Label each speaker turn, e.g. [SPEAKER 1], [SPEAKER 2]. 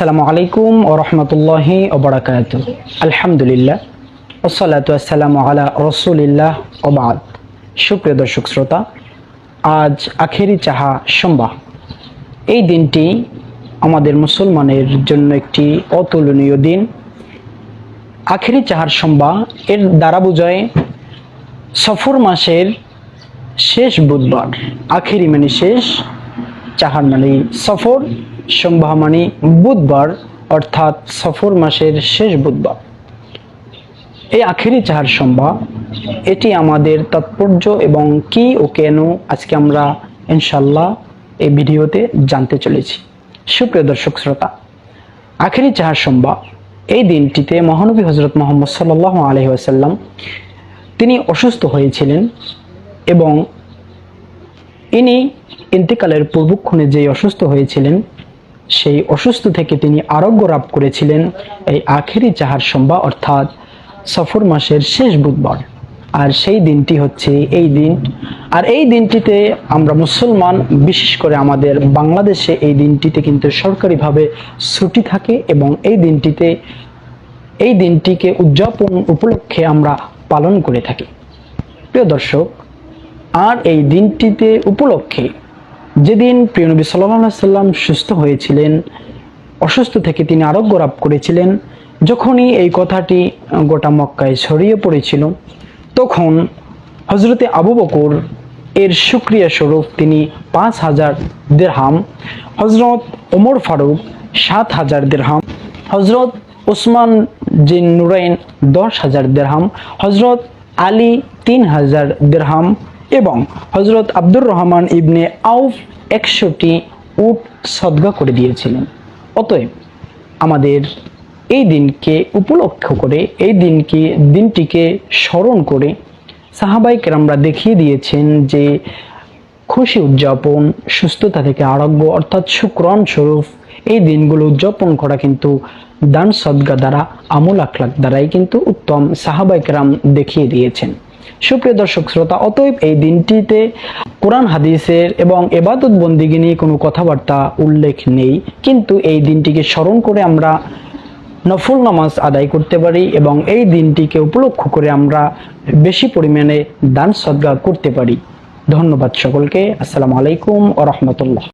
[SPEAKER 1] আসসালামু আলাইকুম ও রহমতুল্লাহি ওবরাকাত আলহামদুলিল্লাহ ওসালাতু আসসালামু আলা রসুলিল্লাহ ওবাদ সুপ্রিয় দর্শক শ্রোতা, আজ আখেরি চাহা সোমবার। এই দিনটি আমাদের মুসলমানের জন্য একটি অতুলনীয় দিন। আখেরি চাহার সোমবার, এর দ্বারা বোঝায় সফর মাসের শেষ বুধবার, আখেরি মানে শেষ, চাহার মানে সফর। সোমবার মানে বুধবার, অর্থাৎ সফর মাসের শেষ বুধবার। এই আখেরি চাহার সোমবার এটি আমাদের তাৎপর্য এবং কি ও কেন আজকে আমরা ইনশাল্লাহ এই ভিডিওতে জানতে চলেছি। সুপ্রিয় দর্শক শ্রোতা, আখেরি চাহার সম্ভা, এই দিনটিতে মহানবী হজরত মোহাম্মদ সাল্লাহ আলহি আসাল্লাম তিনি অসুস্থ হয়েছিলেন এবং ইনি ইন্তেকালের পূর্বক্ষণে যেই অসুস্থ হয়েছিলেন সেই অসুস্থ থেকে তিনি আরোগ্য লাভ করেছিলেন এই আখেরি চাহার সোমবার অর্থাৎ সফর মাসের শেষ বুধবার। আর সেই দিনটি হচ্ছে এই দিন। আর এই দিনটিতে আমরা মুসলমান, বিশেষ করে আমাদের বাংলাদেশে এই দিনটিতে কিন্তু সরকারিভাবে ছুটি থাকে এবং এই দিনটিতে, এই দিনটিকে উদযাপন উপলক্ষে আমরা পালন করে থাকি। প্রিয় দর্শক, আর এই দিনটিতে উপলক্ষে যেদিন প্রিয়নবী সাল্লাহ সাল্লাম সুস্থ হয়েছিলেন, অসুস্থ থেকে তিনি আরোগ্য লাভ করেছিলেন, যখনই এই কথাটি গোটা মক্কায় ছড়িয়ে পড়েছিল, তখন হজরতে আবু বকর এর সুক্রিয়া স্বরূপ তিনি পাঁচ হাজার দেড়হাম হজরত ওমর ফারুক সাত হাজার দেড়হাম হজরত ওসমান জিন নুরাইন দশ হাজার দেড়হাম হজরত আলী তিন হাজার দেড়হাম এবং হজরত আব্দুর রহমান ইবনে আউফ একশোটি উট সদগা করে দিয়েছিলেন। অতএব আমাদের এই দিনকে উপলক্ষ করে, এই দিনকে, দিনটিকে স্মরণ করে সাহাবাই কেরামরা দেখিয়ে দিয়েছেন যে খুশি উদযাপন, সুস্থতা থেকে আরোগ্য, অর্থাৎ শুক্রণ স্বরূপ এই দিনগুলো উদযাপন করা কিন্তু দান সদগা দ্বারা আমল আখলাক দ্বারাই কিন্তু উত্তম সাহাবাই কেরাম দেখিয়ে দিয়েছেন। সুপ্রিয় দর্শক শ্রোতা, অতএব এই দিনটিতে কোরআন, হাদিসের এবং এবাদত বন্দিগি নিয়ে কোনো কথাবার্তা উল্লেখ নেই। কিন্তু এই দিনটিকে স্মরণ করে আমরা নফল নামাজ আদায় করতে পারি এবং এই দিনটিকে উপলক্ষ করে আমরা বেশি পরিমাণে দান সদ্গা করতে পারি। ধন্যবাদ সকলকে। আসসালামু আলাইকুম ও রহমতুল্লাহ।